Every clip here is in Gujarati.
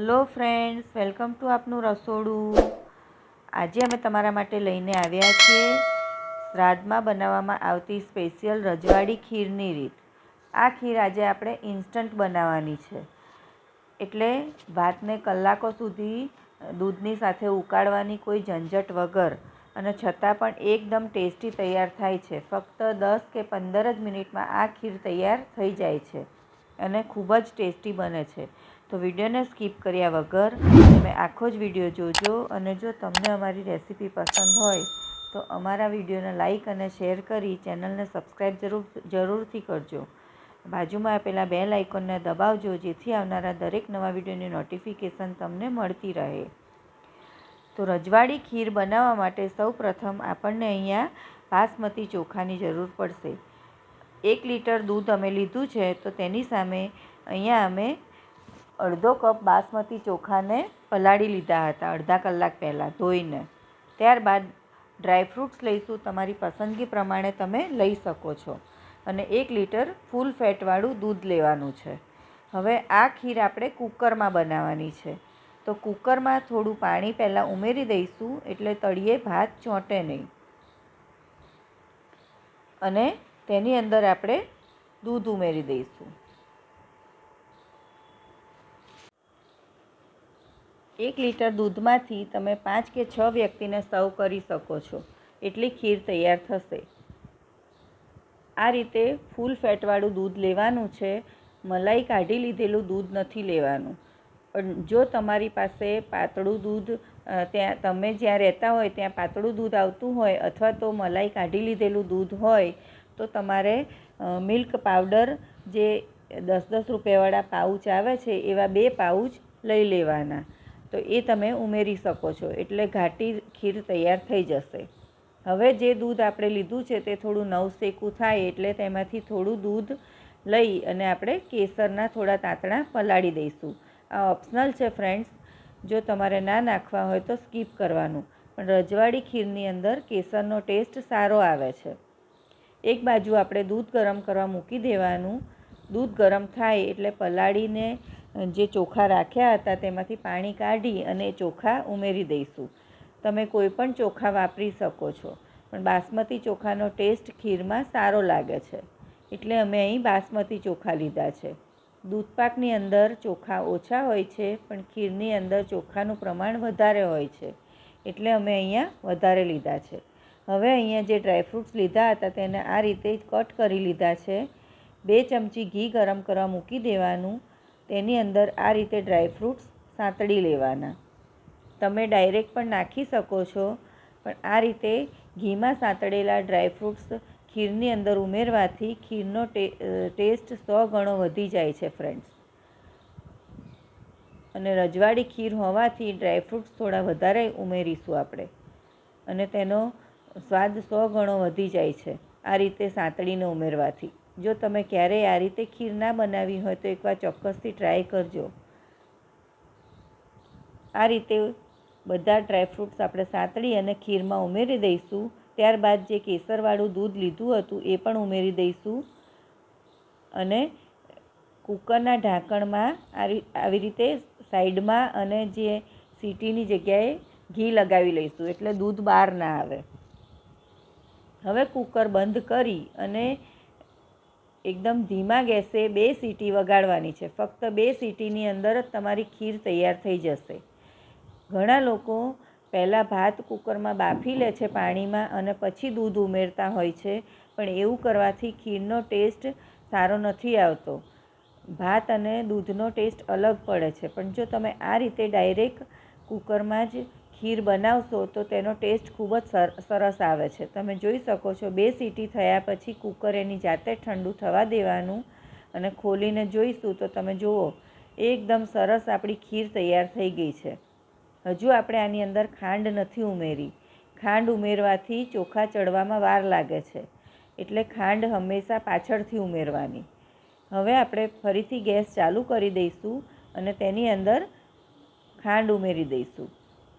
હેલો ફ્રેન્ડ્સ, વેલકમ ટુ આપનું રસોડું. આજે અમે તમારા માટે લઈને આવ્યા છીએ શ્રાદ્ધમાં બનાવવામાં આવતી સ્પેશિયલ રજવાડી ખીરની રીત. આ ખીર આજે આપણે ઇન્સ્ટન્ટ બનાવવાની છે. એટલે ભાતને કલાકો સુધી દૂધની સાથે ઉકાળવાની કોઈ ઝંઝટ વગર અને છતાં પણ એકદમ ટેસ્ટી તૈયાર થાય છે. ફક્ત દસ કે પંદર જ મિનિટમાં આ ખીર તૈયાર થઈ જાય છે અને ખૂબ જ ટેસ્ટી બને છે. તો વિડીયોને સ્કીપ કર્યા વગર તમે આખો જ વીડિયો જોજો અને જો તમને અમારી રેસીપી પસંદ હોય તો અમારા વિડીયોને લાઇક અને શેર કરી ચેનલને સબસ્ક્રાઈબ જરૂર, જરૂરથી કરજો. બાજુમાં આપેલા બે લાઇકોનને દબાવજો, જેથી આવનારા દરેક નવા વિડીયોની નોટિફિકેશન તમને મળતી રહે. તો રજવાડી ખીર બનાવવા માટે સૌ પ્રથમ આપણને અહીંયા બાસમતી ચોખાની જરૂર પડશે. એક લીટર દૂધ અમે લીધું છે, તો તેની સામે અહીંયા અમે અડધો કપ બાસમતી ચોખાને પલાળી લીધા હતા, અડધા કલાક પહેલાં ધોઈને. ત્યારબાદ ડ્રાયફ્રૂટ્સ લઈશું, તમારી પસંદગી પ્રમાણે તમે લઈ શકો છો. અને એક લીટર ફૂલ ફેટવાળું દૂધ લેવાનું છે. હવે આ ખીર આપણે કુકરમાં બનાવવાની છે. તો કુકરમાં થોડું પાણી પહેલાં ઉમેરી દઈશું, એટલે તળિયે ભાત ચોંટે નહીં. અને તેની અંદર આપણે દૂધ ઉમેરી દઈશું. એક લીટર દૂધમાંથી તમે પાંચ કે છ વ્યક્તિને સર્વ કરી શકો છો. એટલી ખીર તૈયાર થશે. આ રીતે ફૂલ ફેટવાળું દૂધ લેવાનું છે. મલાઈ કાઢી લીધેલું દૂધ નથી લેવાનું. પણ જો તમારી પાસે પાતળું દૂધ ત્યાં તમે જ્યાં રહેતા હોય ત્યાં પાતળું દૂધ આવતું હોય અથવા તો મલાઈ કાઢી લીધેલું દૂધ હોય, તો તમારે મિલ્ક પાવડર જે દસ દસ રૂપિયાવાળા પાઉચ આવે છે એવા બે પાઉચ લઈ લેવાના. તો એ તમે ઉમેરી શકો છો. એટલે ઘાટી ખીર તૈયાર થઈ જશે. હવે જે દૂધ આપણે લીધું છે તે થોડું નવશેકું થાય એટલે તેમાંથી થોડું દૂધ લઈ અને આપણે કેસરના થોડા તાંતણા પલાળી દઈશું. આ ઓપ્શનલ છે ફ્રેન્ડ્સ. જો તમારે ના નાખવા હોય તો સ્કીપ કરવાનું. પણ રજવાડી ખીરની અંદર કેસરનો ટેસ્ટ સારો આવે છે. એક બાજુ આપણે દૂધ ગરમ કરવા મૂકી દેવાનું. દૂધ ગરમ થાય એટલે પલાળીને જે ચોખા રાખ્યા હતા તેમાંથી પાણી કાઢી અને ચોખા ઉમેરી દઈશું. તમે કોઈ પણ ચોખા વાપરી શકો છો, પણ બાસમતી ચોખાનો ટેસ્ટ ખીરમાં સારો લાગે છે. એટલે અમે અહીં બાસમતી ચોખા લીધા છે. દૂધપાકની અંદર ચોખા ઓછા હોય છે, પણ ખીરની અંદર ચોખાનું પ્રમાણ વધારે હોય છે. એટલે અમે અહીંયા વધારે લીધા છે. હવે અહીંયા જે ડ્રાયફ્રૂટ્સ લીધા હતા તેને આ રીતે કટ કરી લીધા છે. બે ચમચી ઘી ગરમ કરવા મૂકી દેવાનું. તેની અંદર આ રીતે ડ્રાયફ્રૂટ્સ સાંતળી લેવાના. તમે ડાયરેક્ટ પણ નાખી શકો છો, પણ આ રીતે ઘીમાં સાંતળેલા ડ્રાયફ્રૂટ્સ ખીરની અંદર ઉમેરવાથી ખીરનો ટેસ્ટ સો ગણો વધી જાય છે ફ્રેન્ડ્સ અને રજવાડી ખીર હોવાથી ડ્રાયફ્રૂટ્સ થોડા વધારે ઉમેરીશું આપણે. અને તેનો સ્વાદ સો ગણો વધી જાય છે, આ રીતે સાંતળીને ઉમેરવાથી. જો તમે ક્યારેય આ રીતે ખીર ના બનાવી હોય તો એકવાર ચોક્કસથી ટ્રાય કરજો. આ રીતે બધા ડ્રાયફ્રૂટ્સ આપણે સાતળી અને ખીરમાં ઉમેરી દઈશું. ત્યારબાદ જે કેસરવાળું દૂધ લીધું હતું એ પણ ઉમેરી દઈશું. અને કૂકરના ઢાંકણમાં આવી રીતે સાઈડમાં અને જે સીટીની જગ્યાએ ઘી લગાવી લઈશું એટલે દૂધ બહાર ના આવે. હવે કૂકર બંધ કરી અને એકદમ ધીમા ગેસે બે સીટી વગાડવાની છે. ફક્ત બે સીટીની અંદર જ તમારી ખીર તૈયાર થઈ જશે. ઘણા લોકો પહેલાં ભાત કુકરમાં બાફી લે છે પાણીમાં અને પછી દૂધ ઉમેરતા હોય છે, પણ એવું કરવાથી ખીરનો ટેસ્ટ સારો નથી આવતો. ભાત અને દૂધનો ટેસ્ટ અલગ પડે છે. પણ જો તમે આ રીતે ડાયરેક્ટ કુકરમાં જ ખીર બનાવશો તો તેનો ટેસ્ટ ખૂબ જ સરસ આવે છે. તમે જોઈ શકો છો, બે સીટી થયા પછી કુકર એની જાતે ઠંડુ થવા દેવાનું અને ખોલીને જોઈશું તો તમે જુઓ, એકદમ સરસ આપણી ખીર તૈયાર થઈ ગઈ છે. હજુ આપણે આની અંદર ખાંડ નથી ઉમેરી. ખાંડ ઉમેરવાથી ચોખા ચડવામાં વાર લાગે છે. એટલે ખાંડ હંમેશા પાછળથી ઉમેરવાની. હવે આપણે ફરીથી ગેસ ચાલુ કરી દઈશું અને તેની અંદર ખાંડ ઉમેરી દઈશું.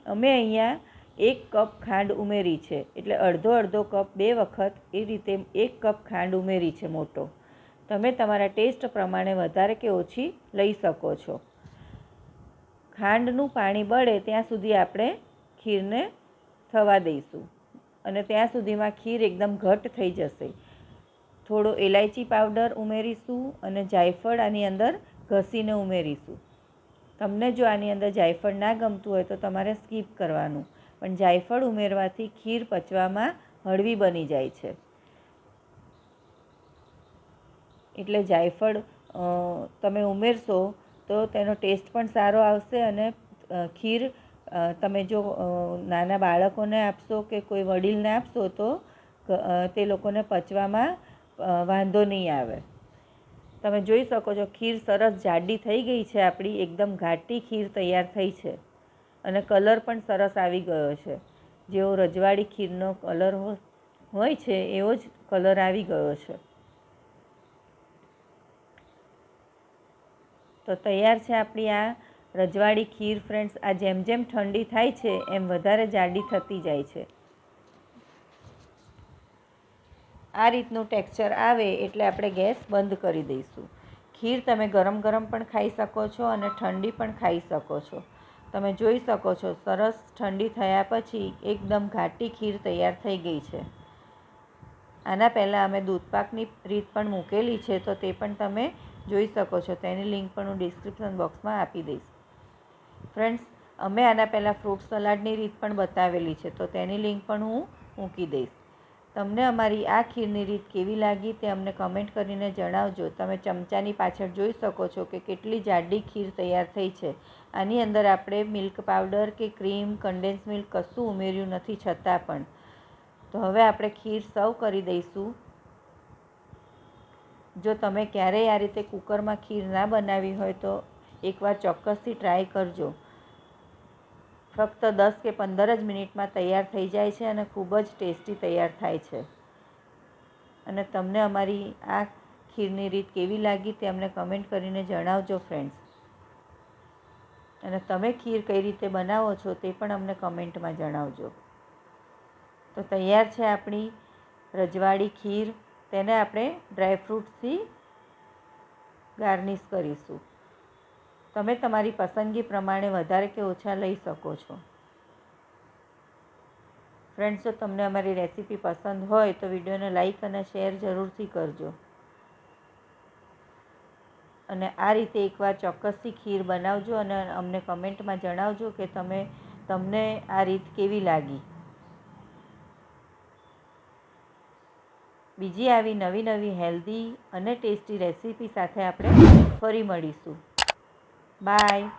અમે અહીંયા એક કપ ખાંડ ઉમેરી છે. એટલે અડધો અડધો કપ બે વખત એ રીતે એક કપ ખાંડ ઉમેરી છે મોટો. તમે તમારા ટેસ્ટ પ્રમાણે વધારે કે ઓછી લઈ શકો છો. ખાંડનું પાણી બળે ત્યાં સુધી આપણે ખીરને થવા દઈશું. અને ત્યાં સુધીમાં ખીર એકદમ ઘટ થઈ જશે. થોડો એલાયચી પાવડર ઉમેરીશું અને જાયફળ આની અંદર ઘસીને ઉમેરીશું. તમને જો આની અંદર જાયફળ ના ગમતું હોય તો તમારે સ્કીપ કરવાનું. પણ જાયફળ ઉમેરવાથી ખીર પચવામાં હળવી બની જાય છે. એટલે જાયફળ તમે ઉમેરશો તો તેનો ટેસ્ટ પણ સારો આવશે અને ખીર તમે જો નાના બાળકોને આપશો કે કોઈ વડીલને આપશો તો તે લોકોને પચવામાં વાંધો નહીં આવે. તમે જોઈ શકો છો, ખીર સરસ જાડી થઈ ગઈ છે આપણી, એકદમ ઘાટી ખીર તૈયાર થઈ છે. અને કલર પણ સરસ આવી ગયો છે. જેવો રજવાડી ખીરનો કલર હોય છે, એવો જ કલર આવી ગયો છે. તો તૈયાર છે આપણી આ રજવાડી ખીર, ફ્રેન્ડ્સ. આ જેમ જેમ ઠંડી થાય છે, એમ વધારે જાડી થતી જાય છે. આ રીતનું ટેક્સચર આવે એટલે આપણે ગેસ બંધ કરી દઈશું. ખીર તમે ગરમ ગરમ પણ ખાઈ શકો છો અને ઠંડી પણ ખાઈ શકો છો. તમે જોઈ શકો છો, સરસ ઠંડી થયા પછી એકદમ ઘાટી ખીર તૈયાર થઈ ગઈ છે. આના પહેલાં અમે દૂધપાકની રીત પણ મૂકેલી છે, તો તે પણ તમે જોઈ શકો છો. તેની લિંક પણ હું ડિસ્ક્રિપ્શન બોક્સમાં આપી દઈશ. ફ્રેન્ડ્સ, અમે આના પહેલાં ફ્રૂટ સલાડની રીત પણ બતાવેલી છે, તો તેની લિંક પણ હું મૂકી દઈશ. તમને અમારી આ ખીરની રીત કેવી લાગી તે અમને કમેન્ટ કરીને જણાવજો. તમે ચમચાની પાછળ જોઈ શકો છો કે કેટલી જાડી ખીર તૈયાર થઈ છે. આની અંદર આપણે મિલ્ક પાવડર કે ક્રીમ કન્ડેન્સ મિલ્ક કશું ઉમેર્યું નથી છતાં પણ. તો હવે આપણે ખીર સર્વ કરી દઈશું. જો તમે ક્યારેય આ રીતે કુકરમાં ખીર ના બનાવી હોય તો એકવાર ચોક્કસથી ટ્રાય કરજો. ફક્ત દસ કે પંદર જ મિનિટમાં તૈયાર થઈ જાય છે અને ખૂબ જ ટેસ્ટી તૈયાર થાય છે. અને તમને અમારી આ ખીરની રીત કેવી લાગી તે અમને કમેન્ટ કરીને જણાવજો ફ્રેન્ડ્સ અને તમે ખીર કઈ રીતે બનાવો છો તે પણ અમને કમેન્ટમાં જણાવજો. તો તૈયાર છે આપણી રજવાડી ખીર. તેને આપણે ડ્રાયફ્રૂટથી ગાર્નિશ કરીશું. તમે તમારી પસંદગી પ્રમાણે વધારે કે ઓછા લઈ શકો છો. ફ્રેન્ડ્સ જો તમને અમારી રેસીપી પસંદ હોય, તો વિડીયોને લાઈક અને શેર જરૂરથી કરજો. અને આ રીતે એકવાર ચોક્કસથી ખીર બનાવજો અને અમને કમેન્ટમાં જણાવજો કે તમે, તમને આ રીત કેવી લાગી. બીજી આવી નવી નવી હેલ્ધી અને ટેસ્ટી રેસીપી સાથે આપણે ફરી મળીશું. Bye.